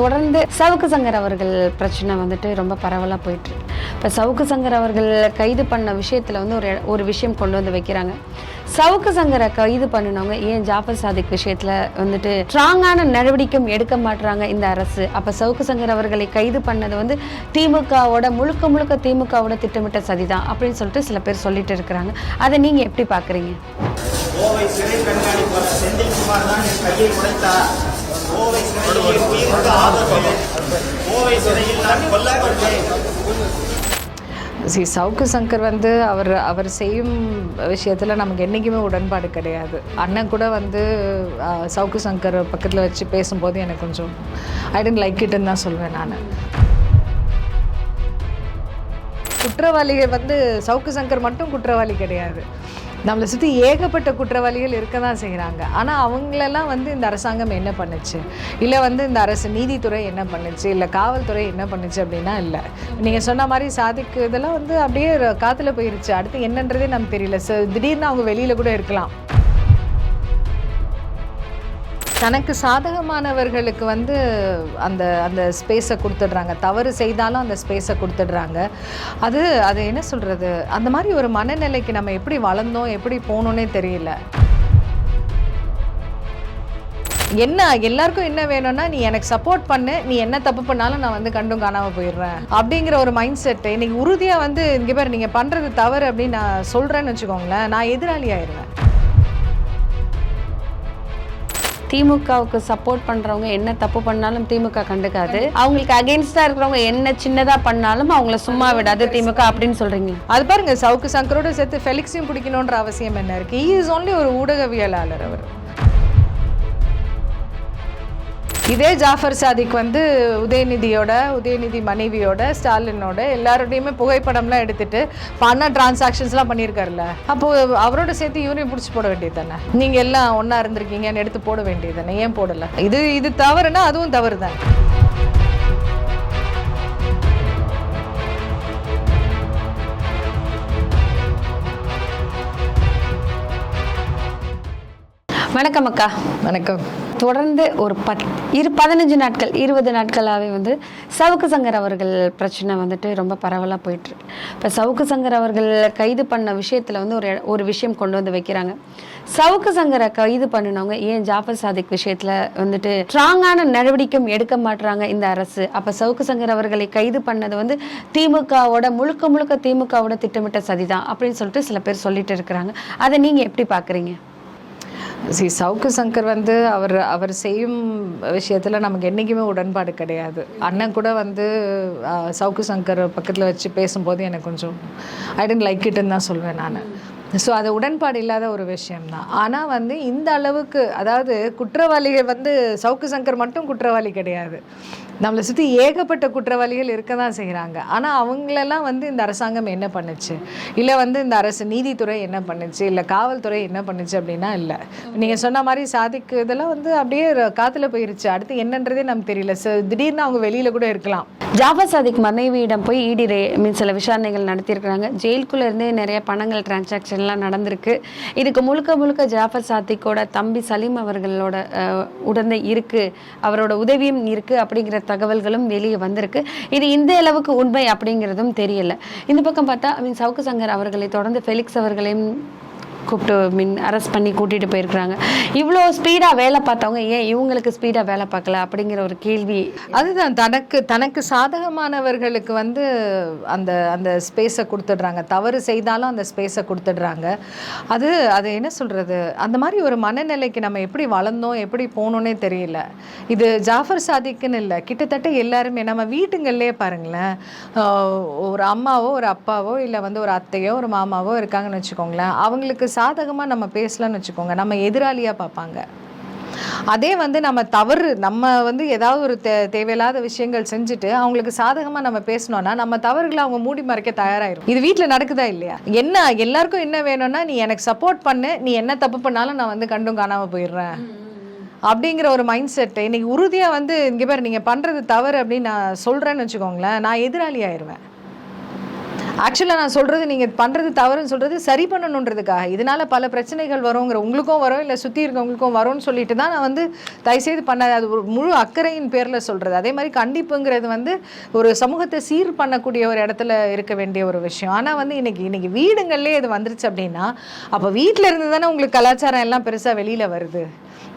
தொடர்ந்து சவுக்கு சங்கர் அவர்கள் பிரச்சனை வந்துட்டு ரொம்ப பரவலாக போயிட்டுருக்கு இப்போ சவுக்கு சங்கர் அவர்கள் கைது பண்ண விஷயத்தில் வந்து ஒரு ஒரு விஷயம் கொண்டு வந்து வைக்கிறாங்க. சவுக்கு சங்கரை கைது பண்ணினவங்க ஏன் ஜாஃபர் சாதிக் விஷயத்தில் வந்துட்டு ஸ்ட்ராங்கான நடவடிக்கையும் எடுக்க மாட்டுறாங்க இந்த அரசு? அப்போ சவுக்கு சங்கர் அவர்களை கைது பண்ணது வந்து திமுகவோட முழுக்க முழுக்க திமுகவோட திட்டமிட்ட சதி தான் அப்படின்னு சொல்லிட்டு சில பேர் சொல்லிட்டு இருக்கிறாங்க. அதை நீங்கள் எப்படி பார்க்குறீங்க கோவை சிறை கண்காணிப்பாளர் செந்தில்குமார் தான் என் கையை உடைத்தார். கோவை சிறையில் என் கோவை சிறையில் நான் கொல்லப்பட்டேன் சி சவுக்கு சங்கர் வந்து அவர் அவர் செய்யும் விஷயத்தில் நமக்கு என்றைக்குமே உடன்பாடு கிடையாது. அண்ணன் கூட வந்து சவுக்கு சங்கர் பக்கத்தில் வச்சு பேசும்போது எனக்கு கொஞ்சம் ஐ டென்ட் லைக் இட்டுன்னு தான் சொல்வேன் நான். குற்றவாளிகள் வந்து சவுக்கு சங்கர் மட்டும் குற்றவாளி கிடையாது. நம்மளை சுற்றி ஏகப்பட்ட குற்றவாளிகள் இருக்க தான் செய்கிறாங்க ஆனால் அவங்களெல்லாம் வந்து இந்த அரசாங்கம் என்ன பண்ணுச்சு? இல்லை வந்து இந்த அரசு நீதித்துறை என்ன பண்ணுச்சு? இல்லை காவல்துறை என்ன பண்ணுச்சு அப்படின்னா இல்லை. நீங்கள் சொன்ன மாதிரி சாதிக்கு இதெல்லாம் வந்து அப்படியே காற்றுல போயிருச்சு. அடுத்து என்னன்றதே நமக்கு தெரியல. ச திடீர்னு அவங்க வெளியில் கூட இருக்கலாம். தனக்கு சாதகமானவர்களுக்கு வந்து அந்த அந்த ஸ்பேஸை கொடுத்துடுறாங்க. தவறு செய்தாலும் அந்த ஸ்பேஸை கொடுத்துடுறாங்க. அது அது என்ன சொல்கிறது அந்த மாதிரி ஒரு மனநிலைக்கு நம்ம எப்படி வளர்ந்தோம் எப்படி போகணுன்னே தெரியல. என்ன எல்லாருக்கும் என்ன வேணும்னா நீ எனக்கு சப்போர்ட் பண்ணு. நீ என்ன தப்பு பண்ணாலும் நான் வந்து கண்டும் காணாமல் போயிடுறேன். அப்படிங்கிற ஒரு மைண்ட் செட்டு இன்னைக்கு உறுதியாக வந்து இங்கே பேர் நீங்கள் பண்ணுறது தவறு அப்படின்னு நான் சொல்கிறேன்னு வச்சுக்கோங்களேன். நான் எதிராளி ஆயிடுவேன் திமுகவுக்கு சப்போர்ட் பண்றவங்க என்ன தப்பு பண்ணாலும் திமுக கண்டுக்காது. அவங்களுக்கு அகைன்ஸ்டா இருக்கிறவங்க என்ன சின்னதா பண்ணாலும் அவங்கள சும்மா விடாது திமுக அப்படின்னு சொல்றீங்க. அது பாருங்க சவுக்கு சங்கரோட சேர்த்து ஃபெலிக்ஸையும் பிடிக்கணுன்ற அவசியம் என்ன இருக்கு? ஈ இஸ் only ஒரு ஊடகவியலாளர் அவர். இதே ஜாஃபர் சாதிக் வந்து உதயநிதியோட உதயநிதி மனைவியோட ஸ்டாலினோட எல்லாரோடையுமே புகைப்படம்லாம் எடுத்துட்டு பண டிரான்சாக்ஷன்ஸ்லாம் பண்ணியிருக்காருல்ல. அப்போ அவரோட சேர்த்து இவரையும் பிடிச்சி போட வேண்டியது தானே? நீங்கள் எல்லாம் ஒன்றா இருந்திருக்கீங்கன்னு எடுத்து போட வேண்டியது தானே? ஏன் போடலை? இது இது தவறுனா அதுவும் தவறு தான் வணக்கம் அக்கா. வணக்கம். தொடர்ந்து ஒரு பத் இரு பதினஞ்சு நாட்கள் இருபது நாட்களாகவே வந்து சவுக்கு சங்கர் அவர்கள் பிரச்சனை வந்துட்டு ரொம்ப பரவலாக போயிட்டுருக்கு இப்போ சவுக்கு சங்கர் அவர்கள் கைது பண்ண விஷயத்தில் வந்து ஒரு ஒரு விஷயம் கொண்டு வந்து வைக்கிறாங்க. சவுக்கு சங்கரை கைது பண்ணினவங்க ஏன் ஜாஃபர் சாதிக் விஷயத்தில் வந்துட்டு ஸ்ட்ராங்கான நடவடிக்கையும் எடுக்க மாட்டுறாங்க இந்த அரசு? அப்போ சவுக்கு சங்கர் அவர்களை கைது பண்ணது வந்து திமுகவோட முழுக்க முழுக்க திமுகவோட திட்டமிட்ட சதிதான் அப்படின்னு சொல்லிட்டு சில பேர் சொல்லிட்டு இருக்கிறாங்க. அதை நீங்கள் எப்படி பார்க்குறீங்க சி சவுக்கு சங்கர் வந்து அவர் அவர் செய்யும் விஷயத்தில் நமக்கு என்றைக்குமே உடன்பாடு கிடையாது. அண்ணன் கூட வந்து சவுக்கு சங்கர் பக்கத்தில் வச்சு பேசும்போது எனக்கு கொஞ்சம் ஐ டென்ட் லைக் இட்னு தான் சொல்வேன் நான். ஸோ அது உடன்பாடு இல்லாத ஒரு விஷயம்தான். ஆனால் வந்து இந்த அளவுக்கு அதாவது குற்றவாளிகள் வந்து சவுக்கு சங்கர் மட்டும் குற்றவாளி கிடையாது. நம்மளை சுற்றி ஏகப்பட்ட குற்றவாளிகள் இருக்க தான் செய்கிறாங்க ஆனால் அவங்களெல்லாம் வந்து இந்த அரசாங்கம் என்ன பண்ணுச்சு? இல்லை வந்து இந்த அரசு நீதித்துறை என்ன பண்ணுச்சு? இல்லை காவல்துறை என்ன பண்ணுச்சு அப்படின்னா இல்லை. நீங்கள் சொன்ன மாதிரி சாதிக்கு இதெல்லாம் வந்து அப்படியே காற்றுல போயிருச்சு. அடுத்து என்னன்றதே நமக்கு தெரியல. ஸோ திடீர்னு அவங்க வெளியில் கூட இருக்கலாம். ஜாஃபர் சாதிக் மனைவியிடம் போய் இடி ரே மீன் சில விசாரணைகள் நடத்தியிருக்கிறாங்க. ஜெயிலுக்குள்ளே இருந்தே நிறைய பணங்கள் டிரான்சாக்ஷன்லாம் நடந்திருக்கு. இதுக்கு முழுக்க முழுக்க ஜாஃபர் சாதிக்கோட தம்பி சலீம் அவர்களோட உடந்தை உடனே அவரோட உதவியும் இருக்குது அப்படிங்கிற தகவல்களும் வெளியே வந்திருக்கு. இது இந்த அளவுக்கு உண்மை அப்படிங்கிறதும் தெரியல. இந்த பக்கம் பார்த்தா ஐ மீன் சவுக்கு சங்கர் அவர்களை தொடர்ந்து ஃபெலிக்ஸ் அவர்களையும் கூப்பிட்டு மின் அரெஸ்ட் பண்ணி கூட்டிட்டு போயிருக்கிறாங்க. இவ்வளோ ஸ்பீடாக வேலை பார்த்தவங்க ஏன் இவங்களுக்கு ஸ்பீடாக வேலை பார்க்கல அப்படிங்கிற ஒரு கேள்வி. அதுதான் தனக்கு தனக்கு சாதகமானவர்களுக்கு வந்து அந்த அந்த ஸ்பேஸை கொடுத்துடுறாங்க. தவறு செய்தாலும் அந்த ஸ்பேஸை கொடுத்துடுறாங்க. அது அது என்ன சொல்கிறது அந்த மாதிரி ஒரு மனநிலைக்கு நம்ம எப்படி வளர்ந்தோம் எப்படி போகணுன்னே தெரியல. இது ஜாஃபர் சாதிக்குன்னு இல்லை. கிட்டத்தட்ட எல்லாருமே நம்ம வீட்டுங்கள்லேயே பாருங்களேன். ஒரு அம்மாவோ ஒரு அப்பாவோ இல்லை வந்து ஒரு அத்தையோ ஒரு மாமாவோ இருக்காங்கன்னு வச்சுக்கோங்களேன். அவங்களுக்கு சாதகமாக நம்ம பேசலாம்னு வச்சுக்கோங்க. நம்ம எதிராளியாக பார்ப்பாங்க. அதே வந்து நம்ம தவறு நம்ம வந்து ஏதாவது ஒரு தே தேவையில்லாத விஷயங்கள் செஞ்சுட்டு அவங்களுக்கு சாதகமாக நம்ம பேசணும்னா நம்ம தவறுகளை அவங்க மூடி மறைக்க தயாராயிரும். இது வீட்டில் நடக்குதா இல்லையா? என்ன எல்லாருக்கும் என்ன வேணும்னா நீ எனக்கு சப்போர்ட் பண்ணு நீ என்ன தப்பு பண்ணாலும் நான் வந்து கண்டும் காணாமல் போயிடுறேன். அப்படிங்கிற ஒரு மைண்ட் செட்டு இன்னைக்கு உறுதியாக வந்து இங்கே பேர் நீங்கள் பண்ணுறது தவறு அப்படின்னு நான் சொல்கிறேன்னு வச்சுக்கோங்களேன் நான் எதிராளி ஆயிடுவேன் ஆக்சுவலாக நான் சொல்கிறது நீங்கள் பண்ணுறது தவறுன்னு சொல்கிறது சரி பண்ணணுன்றதுக்காக. இதனால பல பிரச்சனைகள் வருங்கிற உங்களுக்கும் வரும் இல்லை சுற்றி இருக்கவங்களுக்கும் வரும்னு சொல்லிட்டு தான் நான் வந்து தயவுசெய்து பண்ணாது அது ஒரு முழு அக்கறையின் பேரில் சொல்கிறது அதே மாதிரி கண்டிப்புங்கிறது வந்து ஒரு சமூகத்தை சீர் பண்ணக்கூடிய ஒரு இடத்துல இருக்க வேண்டிய ஒரு விஷயம். ஆனால் வந்து இன்றைக்கி இன்றைக்கி வீடுங்கள்லேயே இது வந்துருச்சு அப்படின்னா அப்போ வீட்டில் இருந்து தானே உங்களுக்கு கலாச்சாரம் எல்லாம் பெருசாக வெளியில் வருது.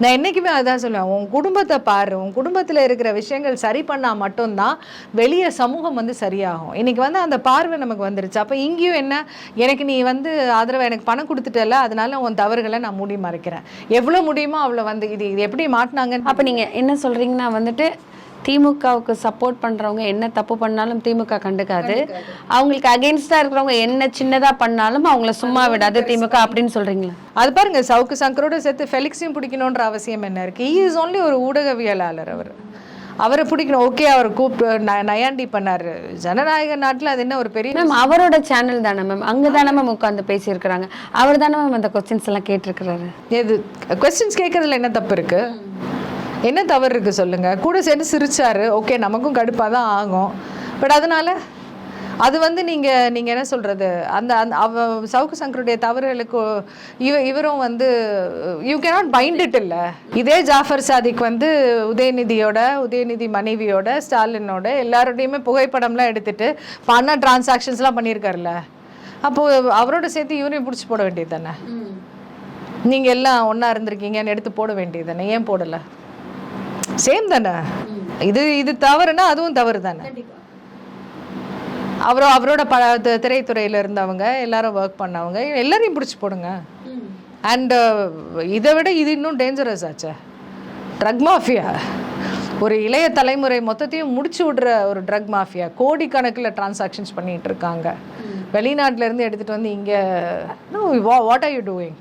நான் என்றைக்குமே அதான் சொல்லுவேன் உன் குடும்பத்தை பாரு உன் குடும்பத்தில் இருக்கிற விஷயங்கள் சரி பண்ணால் மட்டும்தான் வெளியே சமூகம் வந்து சரியாகும். இன்னைக்கு வந்து அந்த பார்வை நமக்கு வந்துருச்சு. அப்போ இங்கேயும் என்ன எனக்கு நீ வந்து ஆதரவை எனக்கு பணம் கொடுத்துட்டல அதனால உன் தவறுகளை நான் மூடி மறைக்கிறேன். எவ்வளோ முடியுமோ அவ்வளோ வந்து இது இது எப்படி மாட்டினாங்க அப்போ நீங்கள் என்ன சொல்கிறீங்கன்னா வந்துட்டு திமுகவுக்கு சப்போர்ட் பண்றவங்க என்ன தப்பு பண்ணாலும் திமுக கண்டுக்காது. அவங்களுக்கு அகெயின்ஸ்டா இருக்கிறவங்க என்ன சின்னதா பண்ணாலும் அவங்கள சும்மா விடாது திமுக அப்படின்னு சொல்றீங்களா? அது பாருங்க சவுக்கு சங்கரோட சேர்த்து ஃபெலிக்ஸையும் பிடிக்கணுன்ற அவசியம் என்ன இருக்கு? ஈ இஸ் only ஒரு ஊடகவியலாளர் அவர். அவரை பிடிக்கணும். ஓகே அவர் கூப்பிட்டு நயாண்டி பண்ணாரு. ஜனநாயக நாட்டில் அது என்ன ஒரு பெரிய மேம் அவரோட சேனல் தானே மேம் அங்க தானே மேம் உட்காந்து பேசியிருக்கிறாங்க. அவர் தானே மேம் அந்த கொஸ்டின்ஸ் எல்லாம் கேட்டிருக்கிறாரு. எது கொஸ்டின்ஸ் கேட்கறதுல என்ன தப்பு இருக்கு? என்ன தவறு இருக்கு சொல்லுங்க? கூட சேர்ந்து சிரிச்சாரு. ஓகே நமக்கும் கடுப்பாக தான் ஆகும். பட் அதனால அது வந்து நீங்க நீங்க என்ன சொல்றது? அந்த அந்த அவ சவுக்கு சங்கருடைய தவறுகளுக்கு இவ இவரும் வந்து யூ கேனாட் பைண்ட் இட் இல்ல. இதே ஜாஃபர் சாதிக் வந்து உதயநிதியோட உதயநிதி மனைவியோட ஸ்டாலினோட எல்லாரோடையுமே புகைப்படம்லாம் எடுத்துட்டு பண டிரான்சாக்ஷன்ஸ்லாம் பண்ணியிருக்காருல்ல. அப்போ அவரோட சேர்த்து இவரையும் பிடிச்சி போட வேண்டியது தானே? நீங்க எல்லாம் ஒண்ணா இருந்திருக்கீங்கன்னு எடுத்து போட வேண்டியது தானே? ஏன் போடல? சேம் தானே? இது இது தவறுனா அதுவும் தவறு தானே அவரோ அவரோட ப திரைத்துறையில இருந்தவங்க எல்லாரும் ஒர்க் பண்ணவங்க எல்லாரையும் பிடிச்சி போடுங்க. அண்ட் இதை விட இது இன்னும் டேஞ்சரஸ் ஆச்சே. ட்ரக் மாஃபியா ஒரு இளைய தலைமுறை மொத்தத்தையும் முடிச்சு விடுற ஒரு ட்ரக் மாஃபியா கோடிக்கணக்கில் டிரான்சாக்ஷன்ஸ் பண்ணிட்டு இருக்காங்க. வெளிநாட்டுல இருந்து எடுத்துட்டு வந்து இங்க வாட் ஆர் யூ டூயிங்.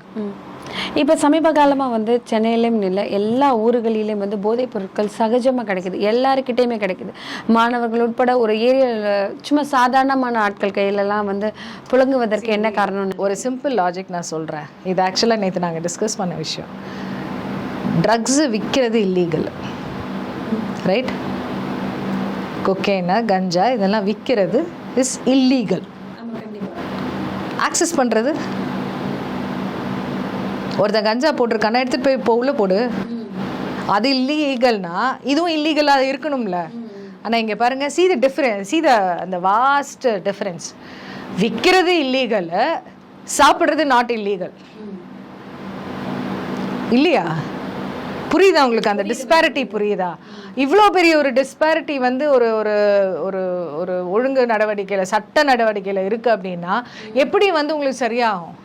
இப்ப சமீப காலமா வந்து சென்னையிலும் இல்லை எல்லா ஊர்களிலும் வந்து போதைப் பொருட்கள் சகஜமா கிடைக்குது. எல்லாருக்கிட்டையுமே கிடைக்குது. மாணவர்கள் உட்பட ஒரு ஏரியாவில் சும்மா சாதாரணமான ஆட்கள் கையிலலாம் வந்து புழங்குவதற்கு என்ன காரணம் ஒரு சிம்பிள் லாஜிக் நான் சொல்கிறேன் இது ஆக்சுவலாக நேற்று நாங்கள் டிஸ்கஸ் பண்ண விஷயம். ட்ரக்ஸு விற்கிறது இல்லீகல் ரைட் கொக்கேனா கஞ்சா இதெல்லாம் விற்கிறது இஸ் இல்லீகல் ஆக்சஸ் பண்ணுறது ஒருத்தன் கஞ்சா போட்டிருக்கானா எடுத்துகிட்டு போய் இப்போ உள்ளே போடு. அது இல்லீகல்னா இதுவும் இல்லீகலாக இருக்கணும்ல. ஆனால் இங்கே பாருங்க சீ த டிஃப்ரென்ஸ் சீ த அந்த வாஸ்ட் டிஃப்ரென்ஸ் விற்கிறது இல்லீகல் சாப்பிட்றது நாட் இல்லீகல் இல்லையா? புரியுதா உங்களுக்கு அந்த டிஸ்பாரிட்டி புரியுதா? இவ்வளோ பெரிய ஒரு டிஸ்பாரிட்டி வந்து ஒரு ஒரு ஒரு ஒரு ஒழுங்கு நடவடிக்கையில் சட்ட நடவடிக்கையில் இருக்குது அப்படின்னா எப்படி வந்து உங்களுக்கு சரியாகும்?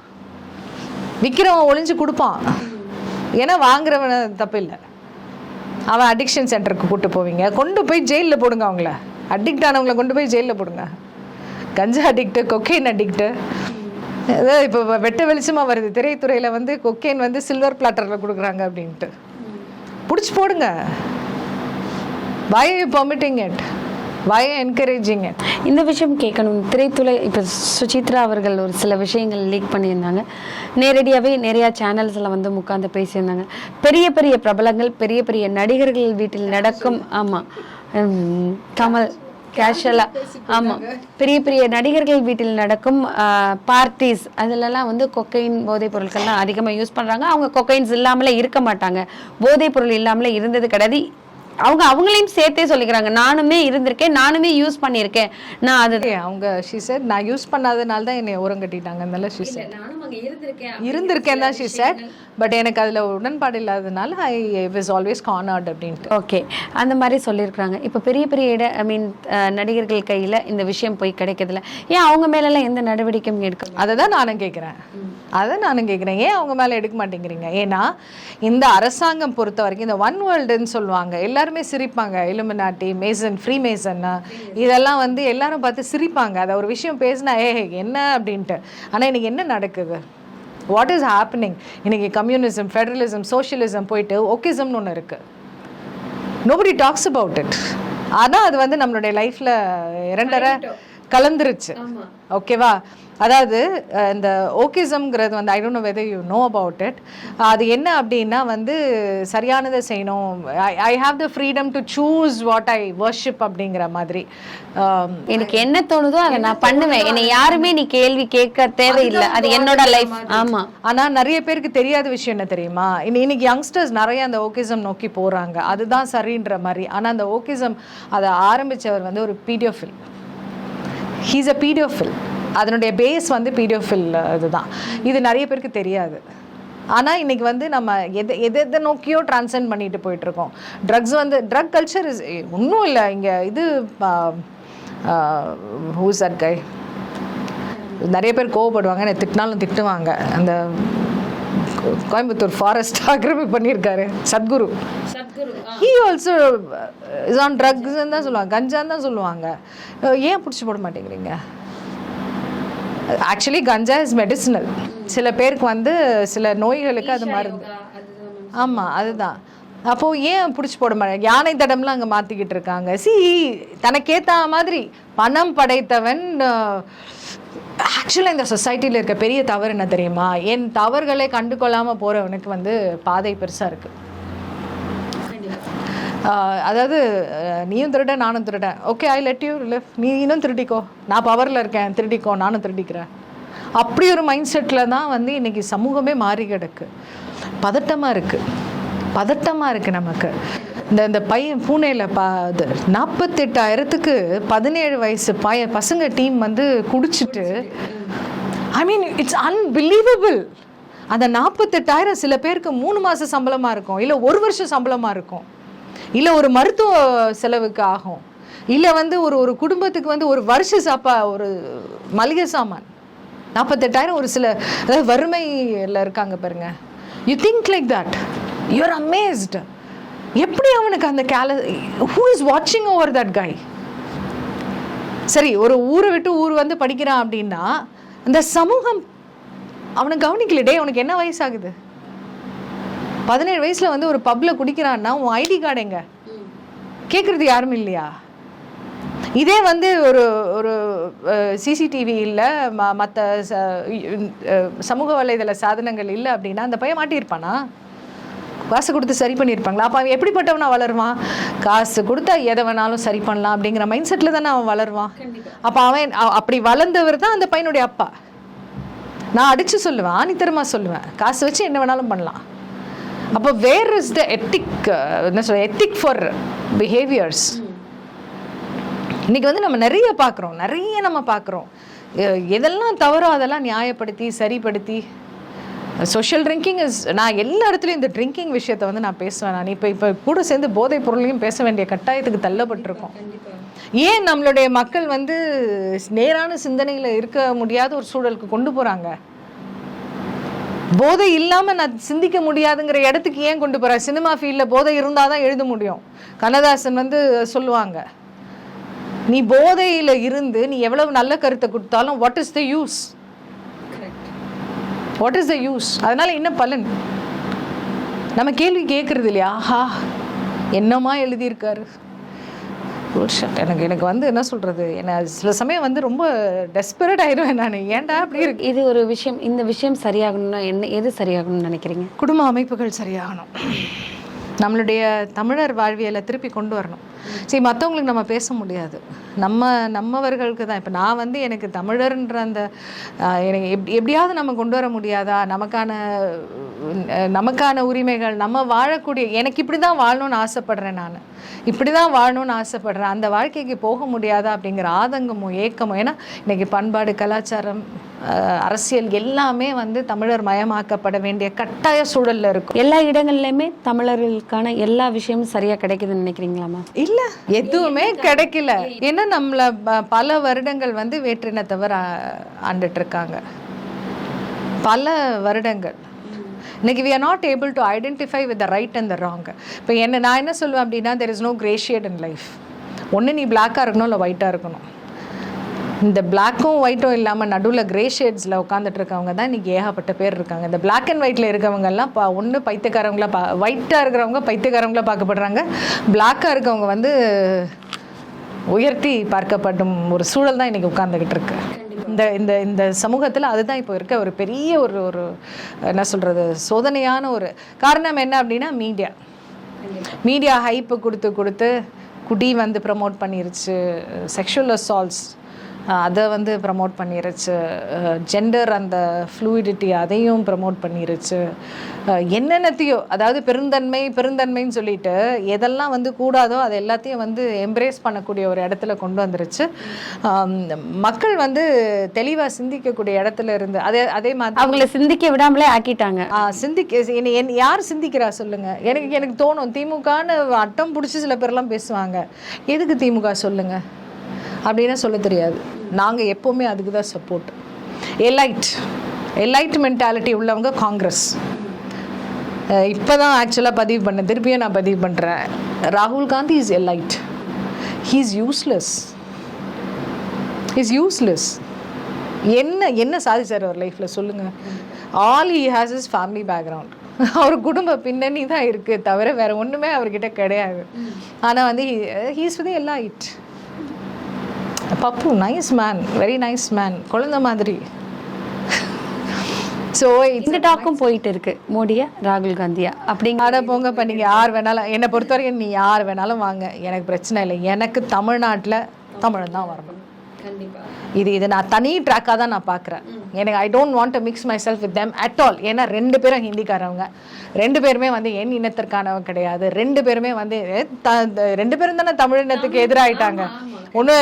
விற்கிறவன் ஒளிஞ்சு கொடுப்பான். ஏன்னா வாங்குறவன தப்பு இல்லை. அவன் அடிக்ஷன் சென்டருக்கு கூட்டு போவீங்க. கொண்டு போய் ஜெயிலில் போடுங்க அவங்கள. அடிக்ட் ஆனவங்கள கொண்டு போய் ஜெயிலில் போடுங்க. கஞ்சா அடிக்ட்டு கொக்கைன் அடிக்ட்டு இப்போ வெட்ட வெளிச்சமாக வருது. திரைத்துறையில் வந்து கொக்கைன் வந்து சில்வர் பிளாட்டரில் கொடுக்குறாங்க அப்படின்ட்டு. பிடிச்சி போடுங்க. Why you permitting it why encouraging இந்த விஷயம் கேட்கணும். திரைத்துறை இப்போ சுசித்ரா அவர்கள் ஒரு சில விஷயங்கள் லீக் பண்ணியிருந்தாங்க. நேரடியாகவே நிறையா சேனல்ஸில் வந்து உட்காந்து பேசியிருந்தாங்க. பெரிய பெரிய பிரபலங்கள் பெரிய பெரிய நடிகர்கள் வீட்டில் நடக்கும் ஆமாம் கமல். கேஷுவலாக ஆமாம் பெரிய பெரிய நடிகர்கள் வீட்டில் நடக்கும் பார்ட்டிஸ் அதிலெல்லாம் வந்து கொக்கைன் போதைப் பொருட்கள்லாம் அதிகமாக யூஸ் பண்ணுறாங்க அவங்க கொக்கைன்ஸ் இல்லாமலே இருக்க மாட்டாங்க. போதைப் பொருள் இல்லாமலே இருந்தது கிடையாது. அவங்க அவங்களையும் சேர்த்தே சொல்லிக்கிறாங்க. நானுமே இருந்திருக்கேன் நானுமே யூஸ் பண்ணியிருக்கேன். நான் அது அவங்க ஷி said நான் யூஸ் பண்ணாதனால தான் என்னை உரம் கட்டிட்டாங்க அதனால ஷி அங்கே இருந்திருக்கேன் இருந்திருக்கேன் தான் ஷி said. பட் எனக்கு அதில் உடன்பாடு இல்லாதனால ஐ வாஸ் ஆல்வேஸ் கார்னர்ட் அப்படின்ட்டு. ஓகே அந்த மாதிரி சொல்லியிருக்கிறாங்க. இப்போ பெரிய பெரிய இட ஐ மீன் நடிகர்கள் கையில் இந்த விஷயம் போய் கிடைக்கிறதுல ஏன் அவங்க மேலெல்லாம் எந்த நடவடிக்கையும் எடுக்க அதை தான் நானும் கேட்குறேன். அதை நானும் கேட்குறேன். ஏன் அவங்க மேலே எடுக்க மாட்டேங்கிறீங்க? ஏன்னா இந்த அரசாங்கம் பொறுத்த வரைக்கும் இந்த ஒன் வேர்ல்டுன்னு சொல்லுவாங்க. எல்லாருமே சிரிப்பாங்க. இலுமினாட்டி மேசன் ஃப்ரீ மேசன் இதெல்லாம் வந்து எல்லாரும் பார்த்து சிரிப்பாங்க. அதை ஒரு விஷயம் பேசினா ஏ என்ன? அப்படின்ட்டு. ஆனால் இன்னைக்கு என்ன நடக்குது? வாட் இஸ் ஹேப்பனிங் இன்னைக்கு கம்யூனிசம் ஃபெடரலிசம் சோஷியலிசம் போயிட்டு ஒக்கிசம்னு ஒன்று இருக்குது நோபடி டாக்ஸ் அபவுட் இட் ஆனால் அது வந்து நம்மளுடைய லைஃப்பில் இரண்டரை கலந்துருச்சு. ஓகேவா அதாவது இந்த ஓகேசம்ங்கிறது வந்து I don't know whether you know about it அது என்ன அப்படின்னா வந்து சரியானதை செய்யணும். I have the freedom to choose what I worship அப்படிங்கிற மாதிரி. எனக்கு என்ன தோணுதோ அதை நான் பண்ணுவேன். என்னை யாருமே நீ கேள்வி கேட்க தேவையில்லை. அது என்னோட லைஃப் ஆமா. ஆனா நிறைய பேருக்கு தெரியாத விஷயம் என்ன தெரியுமா? இன்னி- இன்னைக்கு யங்ஸ்டர்ஸ் நிறைய அந்த ஓகேசம் நோக்கி போறாங்க. அதுதான் சரின்ற மாதிரி. ஆனா அந்த ஓகேசம் அதை ஆரம்பிச்சவர் வந்து ஒரு பீடியோஃபில் ஹீஸ் அ பீடியோஃபில் அதனுடைய பேஸ் வந்து பீடியோஃபில் இதுதான். இது நிறைய பேருக்கு தெரியாது. ஆனால் இன்னைக்கு வந்து நம்ம எதை எதை எதை நோக்கியோ ட்ரான்சென்ட் பண்ணிட்டு போயிட்டு இருக்கோம் ட்ரக்ஸ் வந்து ட்ரக் கல்ச்சர் இஸ் ஒன்றும் இல்லை. இங்கே இது ஹூஸ் அட் கை நிறைய பேர் கோவப்படுவாங்க என்னை திட்டினாலும் திட்டுவாங்க. அந்த கோயம்புத்தூர் ஃபாரஸ்ட் ஆக்கிரமி பண்ணியிருக்காரு. Sadhguru. He also is on ட்ரக்ஸ்ன்னு தான் சொல்லுவாங்க. கஞ்சான்னு தான் சொல்லுவாங்க. ஏன் பிடிச்சி போட மாட்டேங்கிறீங்க? ஆக்சுவலி கஞ்சா இஸ் மெடிசினல் சில பேருக்கு வந்து சில நோய்களுக்கு அது மருந்து. ஆமாம் அதுதான் அப்போது ஏன் பிடிச்சி போட மாட்டேங்க? யானை தடம்லாம் அங்கே மாற்றிக்கிட்டு இருக்காங்க. சி தனக்கேற்ற மாதிரி பணம் படைத்தவன் ஆக்சுவலாக இந்த சொசைட்டியில் இருக்க பெரிய தவறு என்ன தெரியுமா? என் தவறுகளை கண்டு கொள்ளாமல் போகிறவனுக்கு வந்து பாதை பெருசாக இருக்குது அதாவது நீயும் திருட நானும் திருடன் okay I let you live நீ இன்னும் திருடிக்கோ. நான் பவரில் இருக்கேன். திருடிக்கோ நானும் திருடிக்கிறேன். அப்படி ஒரு மைண்ட் செட்டில் தான் வந்து இன்னைக்கு சமூகமே மாறி கிடக்கு. பதட்டமாக இருக்குது பதட்டமாக இருக்குது நமக்கு. இந்த இந்த பையன் பூனேல பா இது நாற்பத்தெட்டாயிரத்துக்கு பதினேழு வயசு பய பசங்க டீம் வந்து குடிச்சிட்டு ஐ மீன் இட்ஸ் அன்பிலீவபிள் அந்த நாற்பத்தெட்டாயிரம் சில பேருக்கு மூணு மாத சம்பளமாக இருக்கும். இல்லை ஒரு வருஷம் சம்பளமாக இருக்கும். இல்லை ஒரு மருத்துவ செலவுக்கு ஆகும். இல்லை வந்து ஒரு ஒரு குடும்பத்துக்கு வந்து ஒரு வருஷ சாப்பா ஒரு மளிகை சாமான். நாற்பத்தெட்டாயிரம் ஒரு சில அதாவது வறுமையில் இருக்காங்க பாருங்க. You think like that you are amazed எப்படி அவனுக்கு அந்த கேல ஹூ இஸ் வாட்சிங் ஓவர் தட் கை சரி ஒரு ஊரை விட்டு ஊர் வந்து படிக்கிறான் அப்படின்னா அந்த சமூகம் அவனை கவனிக்கல. டே உனக்கு என்ன வயசாகுது? பதினேழு வயசுல வந்து ஒரு பப்ல குடிக்கிறான்னா உன் ஐடி கார்டு எங்க? கேட்குறது யாரும் இல்லையா? இதே வந்து ஒரு ஒரு சிசிடிவி இல்லை மற்ற சமூக வலைதள சாதனங்கள் இல்லை அப்படின்னா அந்த பையன் மாட்டியிருப்பானா? காசு கொடுத்து சரி பண்ணியிருப்பாங்களா? அப்போ அவன் எப்படிப்பட்டவனா வளருவான்? காசு கொடுத்தா எதை வேணாலும் சரி பண்ணலாம் அப்படிங்கிற மைண்ட் செட்டில் தானே அவன் வளருவான். அப்போ அவன் அப்படி வளர்ந்தவர் தான் அந்த பையனுடைய அப்பா. நான் அடிச்சு சொல்லுவேன் ஆணித்தரமா சொல்லுவேன். காசு வச்சு என்ன வேணாலும் பண்ணலாம். அப்போ வேர் இஸ் த எத்திக் என்ன சொல்ற எத்திக் ஃபார் பிஹேவியர்ஸ் இன்னைக்கு வந்து நம்ம நிறைய பார்க்குறோம் நிறைய நம்ம பார்க்குறோம். எதெல்லாம் தவறோ அதெல்லாம் நியாயப்படுத்தி சரிப்படுத்தி. சோஷியல் ட்ரிங்கிங் இஸ் நான் எல்லா இடத்துலையும் இந்த ட்ரிங்கிங் விஷயத்தை வந்து நான் பேசுவேன் நான். இப்போ இப்போ கூட சேர்ந்து போதைப் பொருளையும் பேச வேண்டிய கட்டாயத்துக்கு தள்ளப்பட்டிருக்கோம். ஏன் நம்மளுடைய மக்கள் வந்து நேரான சிந்தனையில் இருக்க முடியாத ஒரு சூழலுக்கு கொண்டு போகிறாங்க போதை இல்லாமல் நான் சிந்திக்க முடியாதுங்கிற இடத்துக்கு ஏன் கொண்டு போகிறேன் சினிமா ஃபீல்டில் போதை இருந்தால் தான் எழுத முடியும். கண்ணதாசன் வந்து சொல்லுவாங்க நீ போதையில் இருந்து நீ எவ்வளவு நல்ல கருத்தை கொடுத்தாலும் what is the use what is the use அதனால என்ன பலன்? நம்ம கேள்வி கேட்கறது இல்லையா? ஆஹா என்னமா எழுதியிருக்காரு? Bullshit. எனக்கு எனக்கு வந்து என்ன சொல்றது? என்ன சில சமயம் வந்து ரொம்ப டெஸ்பரேட் ஆயிடுவேன் நான். ஏன்டா அப்படி இருக்கு? இது ஒரு விஷயம் இந்த விஷயம் சரியாகணும்னா என்ன எது சரியாகணும்னு நினைக்கிறீங்க? குடும்ப அமைப்புகள் சரியாகணும். நம்மளுடைய தமிழர் வாழ்வியலை திருப்பி கொண்டு வரணும். சரி மற்றவங்களுக்கு நம்ம பேச முடியாது. நம்ம நம்மவர்களுக்கு தான். இப்போ நான் வந்து எனக்கு தமிழர்ன்ற அந்த எனக்கு எப் எப்படியாவது நம்ம கொண்டு வர முடியாதா? நமக்கான நமக்கான உரிமைகள் நம்ம வாழக்கூடிய எனக்கு இப்படி தான் வாழணும்னு ஆசைப்படுறேன் நான். இப்படி தான் வாழணும்னு ஆசைப்படுறேன். அந்த வாழ்க்கைக்கு போக முடியாதா? அப்படிங்கிற ஆதங்கமும் ஏக்கமும் ஏன்னா இன்னைக்கு பண்பாடு கலாச்சாரம் அரசியல் எல்லாமே வந்து தமிழர் மயமாக்கப்பட வேண்டிய கட்டாய சூழல்ல இருக்கும். எல்லா இடங்கள்லையுமே தமிழர்களுக்கான எல்லா விஷயமும் சரியா கிடைக்குதுன்னு நினைக்கிறீங்களாமா இல்ல எதுவுமே கிடைக்கல. ஏன்னா நம்மள பல வருடங்கள் வந்து வேற்றினத்தவர் ஆ- ஆண்டுட்டு இருக்காங்க பல வருடங்கள். இன்னைக்கு we are not able to identify with the right and the wrong இப்போ என்ன நான் என்ன சொல்லுவேன் அப்படின்னா there is no grey shade in life ஒன்று நீ பிளாக்காக இருக்கணும் இல்லை ஒயிட்டாக இருக்கணும். இந்த பிளாக்கும் ஒயிட்டும் இல்லாமல் நடுவில் கிரே ஷேட்ஸில் உட்காந்துட்டு இருக்கவங்க தான் இன்றைக்கி ஏகப்பட்ட பேர் இருக்காங்க. இந்த பிளாக் அண்ட் ஒயிட்டில் இருக்கவங்கெல்லாம் பா ஒன்று பைத்தியக்காரங்களா பா ஒயிட்டாக இருக்கிறவங்க பைத்தியக்காரங்களா பார்க்கப்படுறாங்க. பிளாக்காக இருக்கவங்க வந்து உயர்த்தி பார்க்கப்படும் ஒரு சூழல் தான் இன்றைக்கி உட்காந்துக்கிட்டு இருக்கு இந்த இந்த இந்த சமூகத்தில் அதுதான் இப்போ இருக்க ஒரு பெரிய ஒரு ஒரு என்ன சொல்கிறது சோதனையான ஒரு காரணம் என்ன அப்படின்னா மீடியா மீடியா ஹைப்பு கொடுத்து கொடுத்து குடி வந்து ப்ரமோட் பண்ணிருச்சு. செக்ஷுவல் அசால்ட்ஸ் அதை வந்து ப்ரமோட் பண்ணிருச்சு. ஜெண்டர் அந்த ஃப்ளூயிடிட்டி அதையும் ப்ரமோட் பண்ணிருச்சு. என்னென்னத்தையோ அதாவது பெருந்தன்மை பெருந்தன்மைன்னு சொல்லிட்டு எதெல்லாம் வந்து கூடாதோ அது எல்லாத்தையும் வந்து எம்ப்ரேஸ் பண்ணக்கூடிய ஒரு இடத்துல கொண்டு வந்துருச்சு. மக்கள் வந்து தெளிவாக சிந்திக்கக்கூடிய இடத்துல இருந்து அதே அதே மாதிரி அவங்கள சிந்திக்க விடாமலே ஆக்கிட்டாங்க. சிந்திக்க என் யார் சிந்திக்கிறா சொல்லுங்க. எனக்கு எனக்கு தோணும் திமுகன்னு அட்டம் பிடிச்சி சில பேர்லாம் பேசுவாங்க. எதுக்கு திமுக சொல்லுங்க? அப்படின்னு சொல்ல தெரியாது. நாங்கள் எப்போவுமே அதுக்கு தான் சப்போர்ட் எலைட் எலைட் மென்டாலிட்டி உள்ளவங்க காங்கிரஸ். இப்போ தான் ஆக்சுவலாக பதிவு பண்ணேன் திருப்பியும் நான் பதிவு பண்ணுறேன் ராகுல் Gandhi is elite he is useless is useless என்ன என்ன சாதிச்சார் அவர் லைஃப்பில் சொல்லுங்கள் all he has is family background அவர் குடும்ப பின்னணி தான் இருக்குது தவிர வேறு ஒன்றுமே அவர்கிட்ட கிடையாது. ஆனால் வந்து ஹீஸ் வித் எல்லா it Pappu nice man very nice man குழந்தை மாதிரி. ஸோ இந்த டாக்கும் போயிட்டு இருக்கு மோடியா ராகுல் காந்தியா. அப்படிங்க ஆட போங்க இப்போ நீங்கள் யார் வேணாலும் என்னை பொறுத்த வரைக்கும் நீ யார் வேணாலும் வாங்க. எனக்கு பிரச்சனை இல்லை. எனக்கு தமிழ்நாட்டில் தமிழ் தான் வரணும். இது இது நான் தனி ட்ராக்காக தான் நான் பார்க்குறேன். எனக்கு I don't want to mix myself with them at all ஏன்னா ரெண்டு பேரும் ஹிந்திக்காரவங்க. ரெண்டு பேருமே வந்து என் இனத்திற்கானவங்க கிடையாது. ரெண்டு பேருமே வந்து ரெண்டு பேரும் தானே தமிழினத்துக்கு எதிராயிட்டாங்க. ஒன்று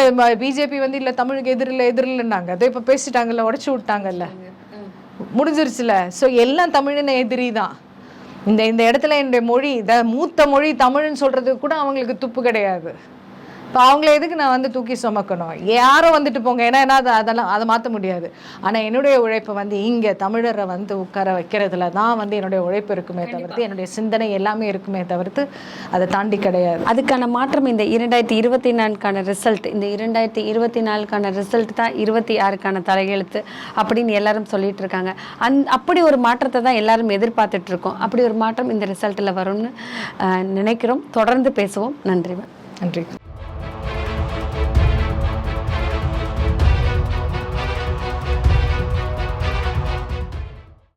பிஜேபி வந்து இல்லை தமிழுக்கு எதிரில் எதிரில்லைன்னாங்க அதை இப்போ பேசிட்டாங்கல்ல உடச்சி விட்டாங்கல்ல. முடிஞ்சிருச்சுல. ஸோ எல்லாம் தமிழின எதிரி தான். இந்த இந்த இடத்துல என்னுடைய மொழி இத மூத்த மொழி தமிழ்னு சொல்றதுக்கு கூட அவங்களுக்கு துப்பு கிடையாது. இப்போ அவங்கள எதுக்கு நான் வந்து தூக்கி சுமக்கணும்? யாரோ வந்துட்டு போங்க. ஏன்னா அதை அதெல்லாம் அதை மாற்ற முடியாது. ஆனால் என்னுடைய உழைப்பு வந்து இங்கே தமிழரை வந்து உட்கார வைக்கிறதுல தான் வந்து என்னுடைய உழைப்பு இருக்குமே தவிர்த்து என்னுடைய சிந்தனை எல்லாமே இருக்குமே தவிர்த்து அதை தாண்டி கிடையாது. அதுக்கான மாற்றம் இந்த இரண்டாயிரத்தி இருபத்தி நான்கான ரிசல்ட் இந்த இரண்டாயிரத்தி இருபத்தி நாலுக்கான ரிசல்ட் தான் இருபத்தி ஆறுக்கான தலையெழுத்து அப்படின்னு எல்லாரும் சொல்லிட்டு இருக்காங்க. அந் அப்படி ஒரு மாற்றத்தை தான் எல்லாரும் எதிர்பார்த்துட்டு இருக்கோம். அப்படி ஒரு மாற்றம் இந்த ரிசல்ட்டில் வரும்னு நினைக்கிறோம். தொடர்ந்து பேசுவோம். நன்றி நன்றி.